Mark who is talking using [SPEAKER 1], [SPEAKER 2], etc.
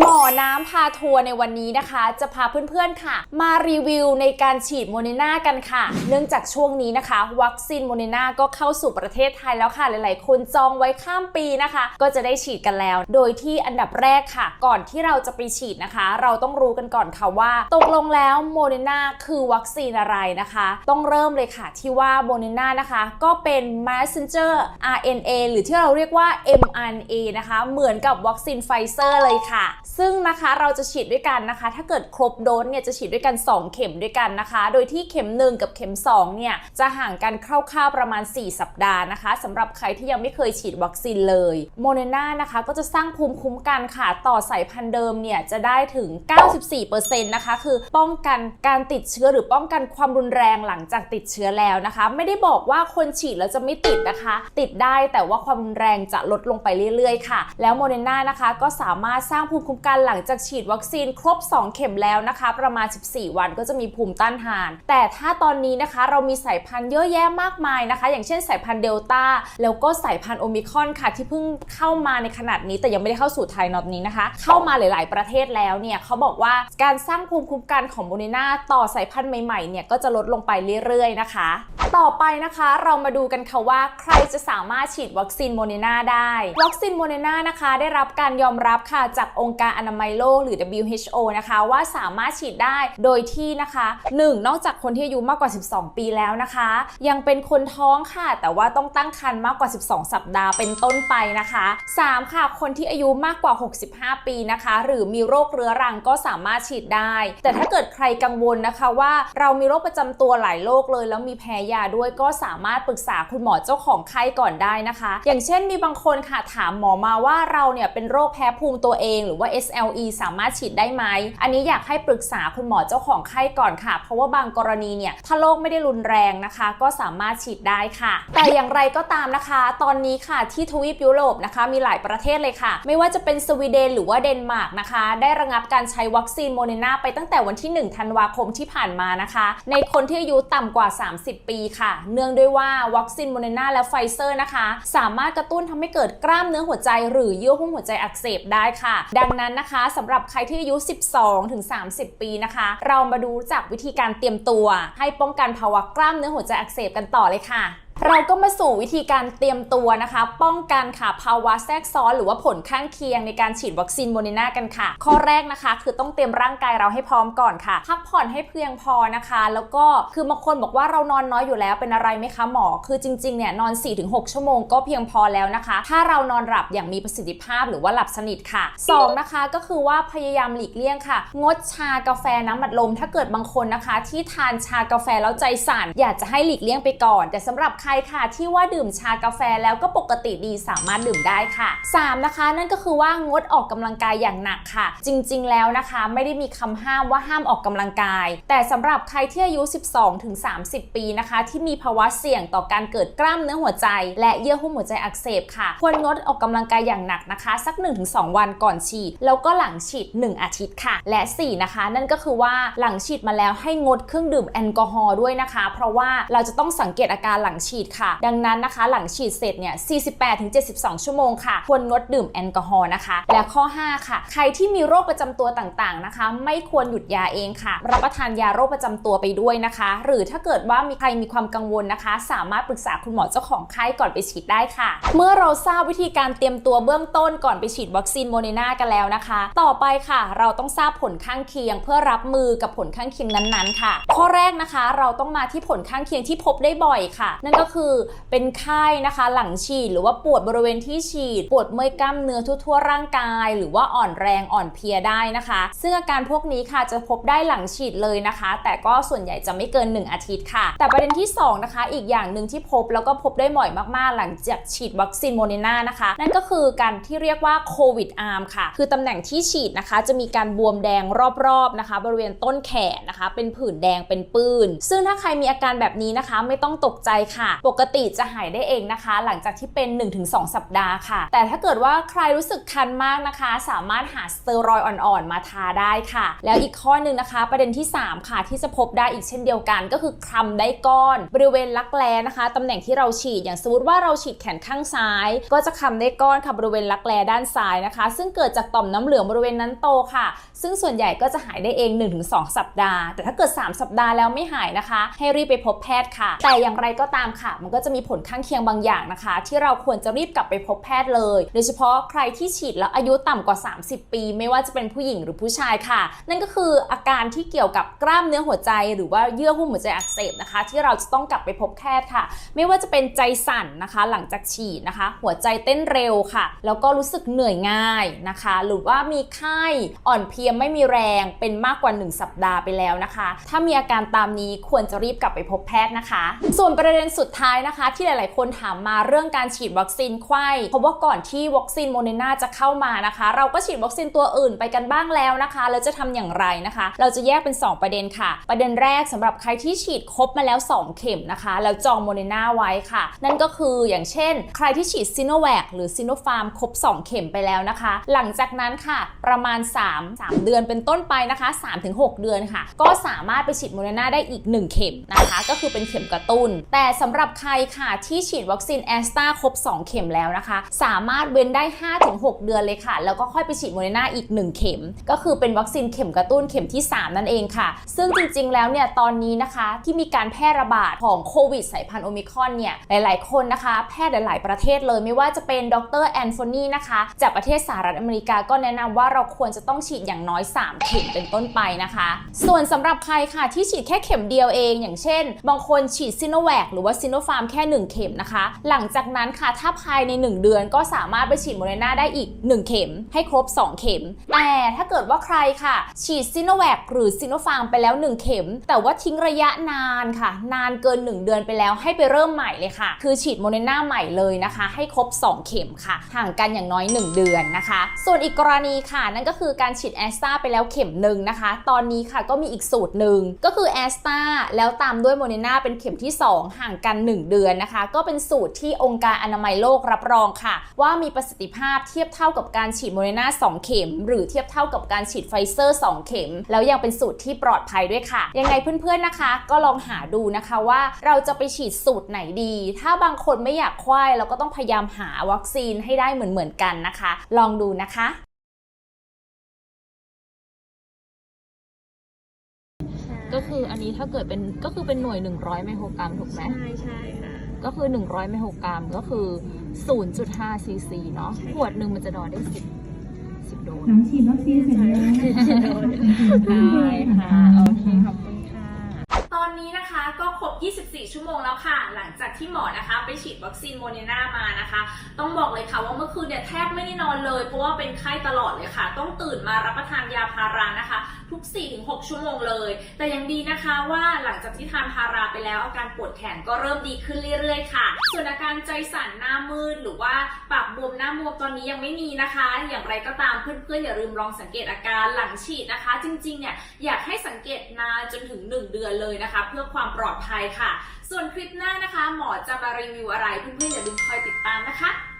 [SPEAKER 1] หมอน้ำพาทัวร์ในวันนี้นะคะ จะพาเพื่อนๆค่ะ มารีวิวในการฉีดโมเดอร์นากันค่ะ เนื่องจากช่วงนี้นะคะ วัคซีนโมเดอร์นาก็เข้าสู่ประเทศไทยแล้วค่ะ หลายๆ คนจองไว้ข้ามปีนะคะ ก็จะได้ฉีดกันแล้ว โดยที่อันดับแรกค่ะ ก่อนที่เราจะไปฉีดนะคะ เราต้องรู้กันก่อนค่ะว่าตกลงแล้วโมเดอร์นาคือวัคซีนอะไรนะคะ ต้องเริ่มเลยค่ะที่ว่าโมเดอร์นานะคะ ก็เป็น messenger RNA หรือที่เราเรียกว่า mRNA นะคะ เหมือนกับวัคซีนไฟเซอร์เลยค่ะซึ่งนะคะเราจะฉีดด้วยกันนะคะ ถ้าเกิดครบโดสเนี่ยจะฉีดด้วยกัน 2 เข็มด้วยกันนะคะ โดยที่เข็ม 1 กับเข็ม 2 เนี่ยจะห่างกันคร่าวๆประมาณ 4 สัปดาห์นะคะสำหรับใครที่ยังไม่เคยฉีดวัคซีนเลยโมเดอร์นานะคะก็จะสร้างภูมิคุ้มกันค่ะ ต่อสายพันธุ์เดิมเนี่ยจะได้ถึง 94%นะคะคือป้องกันการติดเชื้อหรือป้องกันความรุนแรงหลังจากติดเชื้อแล้วนะคะ ไม่ได้บอกว่าคนฉีดแล้วจะไม่ติดนะคะ ติดได้แต่ว่าความรุนแรงจะลดลงไปเรื่อยๆ ค่ะ แล้วโมเดอร์นานะคะก็สามารถสร้างภูมิคุ้มกันหลังจากฉีดวัคซีนครบ 2 เข็มแล้วนะคะ ประมาณ 14 วันก็จะมีภูมิต้านทาน แต่ถ้าตอนนี้นะคะเรามีสายพันธุ์เยอะแยะมากมายนะคะ อย่างเช่นสายพันธุ์เดลต้าแล้วก็สายพันธุ์โอมิคอนค่ะ ที่เพิ่งเข้ามาในขนาดนี้แต่ยังไม่ได้เข้าสู่ไทยนอตนี้นะคะ เข้ามาหลาย ๆ ประเทศแล้วเนี่ยเขาบอกว่าการสร้างภูมิคุ้มกันของโมเดนาต่อสายพันธุ์ใหม่ ๆ เนี่ยก็จะลดลงไปเรื่อย ๆ นะคะ ต่อไปนะคะ เรามาดูกันค่ะว่าใครจะสามารถฉีดวัคซีนโมเดอร์นาได้ วัคซีนโมเดอร์นานะคะ ได้รับการยอมรับค่ะจากองค์การอนามัยโลกหรือ WHO นะคะว่าสามารถฉีดได้โดยที่นะคะ 1. นอกจากคนที่อายุมากกว่า 12 ปีแล้วนะคะ ยังเป็นคนท้องค่ะ แต่ว่าต้องตั้งครรภ์มากกว่า 12 สัปดาห์เป็นต้นไปนะคะ 3. ค่ะ คนที่อายุมากกว่า 65 ปีนะคะ หรือมีโรคเรื้อรังก็สามารถฉีดได้ แต่ถ้าเกิดใครกังวลนะคะว่าเรามีโรคประจำตัวหลายโรคเลย แล้วมีแพ้ยาด้วยก็สามารถปรึกษาคุณหมอเจ้าของไข้ก่อนได้นะคะ อย่างเช่นมีบางคนค่ะถามหมอมาว่าเราเนี่ยเป็นโรคแพ้ภูมิตัวเอง หรือว่า SLE สามารถฉีดได้ไหม อันนี้อยากให้ปรึกษาคุณหมอเจ้าของไข้ก่อนค่ะ เพราะว่าบางกรณีเนี่ยถ้าโรคไม่ได้รุนแรงนะคะ ก็สามารถฉีดได้ค่ะ แต่อย่างไรก็ตามนะคะ ตอนนี้ค่ะที่ทวีปยุโรปนะคะ มีหลายประเทศเลยค่ะ ไม่ว่าจะเป็นสวีเดนหรือว่าเดนมาร์กนะคะ ได้ระงับการใช้วัคซีนโมเดนาไปตั้งแต่วันที่ 1 ธันวาคมที่ผ่านมานะคะ ในคนที่อายุต่ำกว่า 30 ปีค่ะ เนื่องด้วยว่าวัคซีนโมเดอร์นาและไฟเซอร์นะคะ สามารถกระตุ้นทำให้เกิดกล้ามเนื้อหัวใจ หรือเยื่อหุ้มหัวใจอักเสบได้ค่ะ ดังนั้นนะคะสำหรับใครที่อายุ 12ถึง30 ปีนะคะ เรามาดูจากวิธีการเตรียมตัว ให้ป้องกันภาวะกล้ามเนื้อหัวใจอักเสบกันต่อเลยค่ะ เราก็มาสู่วิธีการเตรียมตัวนะคะ ป้องกันค่ะภาวะแทรกซ้อน หรือว่าผลข้างเคียงในการฉีดวัคซีนโมเดอร์นากันค่ะ ข้อแรกนะคะ คือต้องเตรียมร่างกายเราให้พร้อมก่อนค่ะ พักผ่อนให้เพียงพอนะคะ แล้วก็คือบางคนบอกว่าเรานอนน้อยอยู่แล้วเป็นอะไรไหมคะหมอ คือจริงๆเนี่ยนอน 4-6 ชั่วโมงก็เพียงพอแล้วนะคะ ถ้าเรานอนหลับอย่างมีประสิทธิภาพหรือว่าหลับสนิทค่ะสองนะคะก็คือว่าพยายามหลีกเลี่ยงค่ะ งดชากาแฟน้ำอัดลม ถ้าเกิดบางคนนะคะ ที่ทานชากาแฟแล้วใจสั่นอยากจะให้หลีกเลี่ยงไปก่อน แต่สำหรับรค่ะที่ว่าดื่มชากาแฟแล้วก็ปกติดีสามารถดื่มได้ค่ะ 3 นะคะ นั่นก็คือว่างดออกกำลังกายอย่างหนักค่ะ จริงๆแล้วนะคะ ไม่ได้มีคำห้ามว่าห้ามออกกำลังกาย แต่สำหรับใครที่อายุ 12ถึง30 ปีนะคะ ที่มีภาวะเสี่ยงต่อการเกิดกล้ามเนื้อหัวใจ และเยื่อหุ้มหัวใจอักเสบค่ะ ควรงดออกกำลังกายอย่างหนักนะคะ สัก 1-2 วันก่อนฉีด แล้วก็หลังฉีด 1 อาทิตย์ค่ะ และ 4 นะคะ นั่นก็คือว่าหลังฉีดมาแล้วให้งดเครื่องดื่มแอลกอฮอล์ด้วยนะคะ เพราะว่าเราจะต้องสังเกตอาการหลังฉีดค่ะ ดังนั้นนะคะ หลังฉีดเสร็จเนี่ย 48-72 ชั่วโมงค่ะ ควรงดดื่มแอลกอฮอล์นะคะ และข้อ 5 ค่ะ ใครที่มีโรคประจำตัวต่างๆนะคะ ไม่ควรหยุดยาเองค่ะ รับประทานยาโรคประจำตัวไปด้วยนะคะ หรือถ้าเกิดว่ามีใครมีความกังวลนะคะ สามารถปรึกษาคุณหมอเจ้าของไข้ก่อนไปฉีดได้ค่ะ เมื่อเราทราบวิธีการเตรียมตัวเบื้องต้นก่อนไปฉีดวัคซีนโมเดนากันแล้วนะคะ ต่อไปค่ะ เราต้องทราบผลข้างเคียง เพื่อรับมือกับผลข้างเคียงนั้นๆ ค่ะ ข้อแรกนะคะ เราต้องมาที่ผลข้างเคียงที่พบได้บ่อยค่ะ นั่นก็คือเป็นไข้นะคะ หลังฉีดหรือว่าปวดบริเวณที่ฉีด ปวดเมื่อยกล้ามเนื้อทั่วๆร่างกาย หรือว่าอ่อนแรงอ่อนเพลียได้นะคะ ซึ่งอาการพวกนี้ค่ะจะพบได้หลังฉีดเลยนะคะ แต่ก็ส่วนใหญ่จะไม่เกิน 1 อาทิตย์ค่ะ แต่ประเด็นที่ 2 นะคะ อีกอย่างหนึ่งที่พบแล้วก็พบได้บ่อยมากๆ หลังจากฉีดวัคซีนโมเดอร์นานะคะ นั่นก็คือการที่เรียกว่าโควิดอาร์มค่ะ คือตำแหน่งที่ฉีดนะคะ จะมีการบวมแดงรอบๆนะคะ บริเวณต้นแขนนะคะ เป็นผื่นแดงเป็นปื้น ซึ่งถ้าใครมีอาการแบบนี้นะคะ ไม่ต้องตกใจค่ะปกติจะหายได้เองนะคะ หลังจากที่เป็น 1-2 สัปดาห์ค่ะ แต่ถ้าเกิดว่าใครรู้สึกคันมากนะคะ สามารถหาสเตียรอยอ่อนๆ มาทาได้ค่ะ แล้วอีกข้อหนึ่งนะคะ ประเด็นที่ 3 ค่ะ ที่จะพบได้อีกเช่นเดียวกัน ก็คือคลำได้ก้อน บริเวณรักแร้นะคะตำแหน่งที่เราฉีดอย่างสมมติว่าเราฉีดแขนข้างซ้าย ก็จะคลำได้ก้อนค่ะบริเวณรักแร้ด้านซ้ายนะคะ ซึ่งเกิดจากต่อมน้ำเหลืองบริเวณนั้นโตค่ะ ซึ่งส่วนใหญ่ก็จะหายได้เอง 1-2 สัปดาห์ แต่ถ้าเกิด 3 สัปดาห์แล้วไม่หายนะคะ ให้รีบไปพบแพทย์ค่ะ แต่อย่างไรก็ตามค่ะมันก็จะมีผลข้างเคียงบางอย่างนะคะ ที่เราควรจะรีบกลับไปพบแพทย์เลย โดยเฉพาะใครที่ฉีดแล้วอายุต่ำกว่า 30 ปี ไม่ว่าจะเป็นผู้หญิงหรือผู้ชายค่ะ นั่นก็คืออาการที่เกี่ยวกับกล้ามเนื้อหัวใจ หรือว่าเยื่อหุ้มหัวใจอักเสบนะคะ ที่เราจะต้องกลับไปพบแพทย์ค่ะ ไม่ว่าจะเป็นใจสั่นนะคะ หลังจากฉีดนะคะ หัวใจเต้นเร็วค่ะ แล้วก็รู้สึกเหนื่อยง่ายนะคะ หรือว่ามีไข้อ่อนเพลียไม่มีแรงเป็นมากกว่า 1 สัปดาห์ไปแล้วนะคะ ถ้ามีอาการตามนี้ควรจะรีบกลับไปพบแพทย์นะคะ ส่วนประเด็นสุดท้ายนะคะ ที่หลาย ๆ คนถามมาเรื่องการฉีดวัคซีนไข้เพราะว่าก่อนที่วัคซีนโมเดอร์นาจะเข้ามานะคะ เราก็ฉีดวัคซีนตัวอื่นไปกันบ้างแล้วนะคะ แล้วจะทำอย่างไรนะคะ เราจะแยกเป็น 2 ประเด็นค่ะ ประเด็นแรกสำหรับใครที่ฉีดครบมาแล้ว 2 เข็มนะคะ แล้วจองโมเดอร์นาไว้ค่ะ นั่นก็คืออย่างเช่น ใครที่ฉีดซิโนแวคหรือซิโนฟาร์มครบ 2 เข็มไปแล้วนะคะ หลังจากนั้นค่ะ ประมาณ 3 3 เดือนเป็นต้นไปนะคะ 3-6 เดือนค่ะ ก็สามารถไปฉีดโมเดอร์นาได้อีก 1 เข็มนะคะ ก็คือเป็นเข็มกระตุ้น แต่สำหรับหรับใครค่ะที่ฉีดวัคซีนแอสตราครบ 2 เข็มแล้วนะคะ สามารถเว้นได้ 5-6 เดือนเลยค่ะ แล้วก็ค่อยไปฉีดโมเดอร์นาอีก 1 เข็ม ก็คือเป็นวัคซีนเข็มกระตุ้นเข็มที่ 3 นั่นเองค่ะ ซึ่งจริงๆ แล้วเนี่ยตอนนี้นะคะที่มีการแพร่ระบาดของโควิดสายพันธุ์โอมิครอนเนี่ยหลายๆ คนนะคะ แพทย์หลายๆ ประเทศเลยไม่ว่าจะเป็นดรแอนโฟนีนะคะจากประเทศสหรัฐอเมริกาก็แนะนำว่าเราควรจะต้องฉีดอย่างน้อย 3 เข็มเป็นต้นไปนะคะ ส่วนสำหรับใครค่ะที่ฉีดแค่เข็มเดียวเอง อย่างเช่น บางคนฉีดซิโนแวคหรือว่าซิซิโนฟาร์มแค่ 1 เข็มนะคะ หลังจากนั้นค่ะถ้าภายใน 1 เดือนก็สามารถไปฉีดโมเดอร์นาได้อีก 1 เข็ม ให้ครบ 2 เข็ม แต่ถ้าเกิดว่าใครค่ะ ฉีดซิโนแวคหรือซิโนฟาร์มไปแล้ว 1 เข็ม แต่ว่าทิ้งระยะนานค่ะ นานเกิน 1 เดือนไปแล้วให้ไปเริ่มใหม่เลยค่ะ คือฉีดโมเดอร์นาใหม่เลยนะคะ ให้ครบ 2 เข็มค่ะ ห่างกันอย่างน้อย 1 เดือนนะคะ ส่วนอีกกรณีค่ะ นั่นก็คือการฉีดแอสตราไปแล้วเข็มหนึ่งนะคะ ตอนนี้ค่ะก็มีอีกสูตรหนึ่งก็คือแอสตราแล้วตามด้วยโมเดอร์นาเป็นเข็มที่ 2 ห่างกัน1 เดือนนะคะ ก็เป็นสูตรที่องค์การอนามัยโลกรับรองค่ะ ว่ามีประสิทธิภาพเทียบเท่ากับการฉีดโมเดอร์นา2เข็ม หรือเทียบเท่ากับการฉีดไฟเซอร์ 2 เข็ม แล้วยังเป็นสูตรที่ปลอดภัยด้วยค่ะ ยังไงเพื่อนๆนะคะ ก็ลองหาดูนะคะว่าเราจะไปฉีดสูตรไหนดี ถ้าบางคนไม่อยากควายเราก็ต้องพยายามหาวัคซีนให้ได้เหมือนๆกันนะคะ ลองดูนะคะ ก็คืออันนี้ถ้าเกิดเป็นก็คือเป็นหน่วย 100 ไมโครกรัมถูกไหม
[SPEAKER 2] ใช่ใช่ค่ะ
[SPEAKER 1] ก็คือ 100 ไมโครกรัมก็คือ 0.5 ซีซีเนาะ ขวดหนึ่งมันจะดอได้ 10 10 โดส
[SPEAKER 3] หลังฉีดวัคซีนเสร็จแล้ว
[SPEAKER 1] ได้ค่ะ โอเค ขอบคุณค่ะ ตอนนี้นะคะก็ครบ 24 ชั่วโมงแล้วค่ะ หลังจากที่หมอนะคะ ไปฉีดวัคซีนโมเดอร์นามานะคะ ต้องบอกเลยค่ะว่าเมื่อคืนเนี่ยแทบไม่ได้นอนเลย เพราะว่าเป็นไข้ตลอดเลยค่ะ ต้องตื่นมารับประทานยาพารานะคะ ทุก 4-6 ชั่วโมงเลย แต่ยังดีนะคะว่าหลังจากที่ทานพาราไปแล้วอาการปวดแขนก็เริ่มดีขึ้นเรื่อยๆ ค่ะ ส่วนอาการใจสั่นหน้ามืดหรือว่าปากบวมหน้ามัวตอนนี้ยังไม่มีนะคะ อย่างไรก็ตามเพื่อนๆอย่าลืมลองสังเกตอาการหลังฉีดนะคะ จริงๆเนี่ยอยากให้สังเกตนานจนถึง 1 เดือนเลยนะคะ เพื่อความปลอดภัยค่ะ ส่วนคลิปหน้านะคะ หมอจะมารีวิวอะไรเพื่อนๆอย่าลืมคอยติดตามนะคะ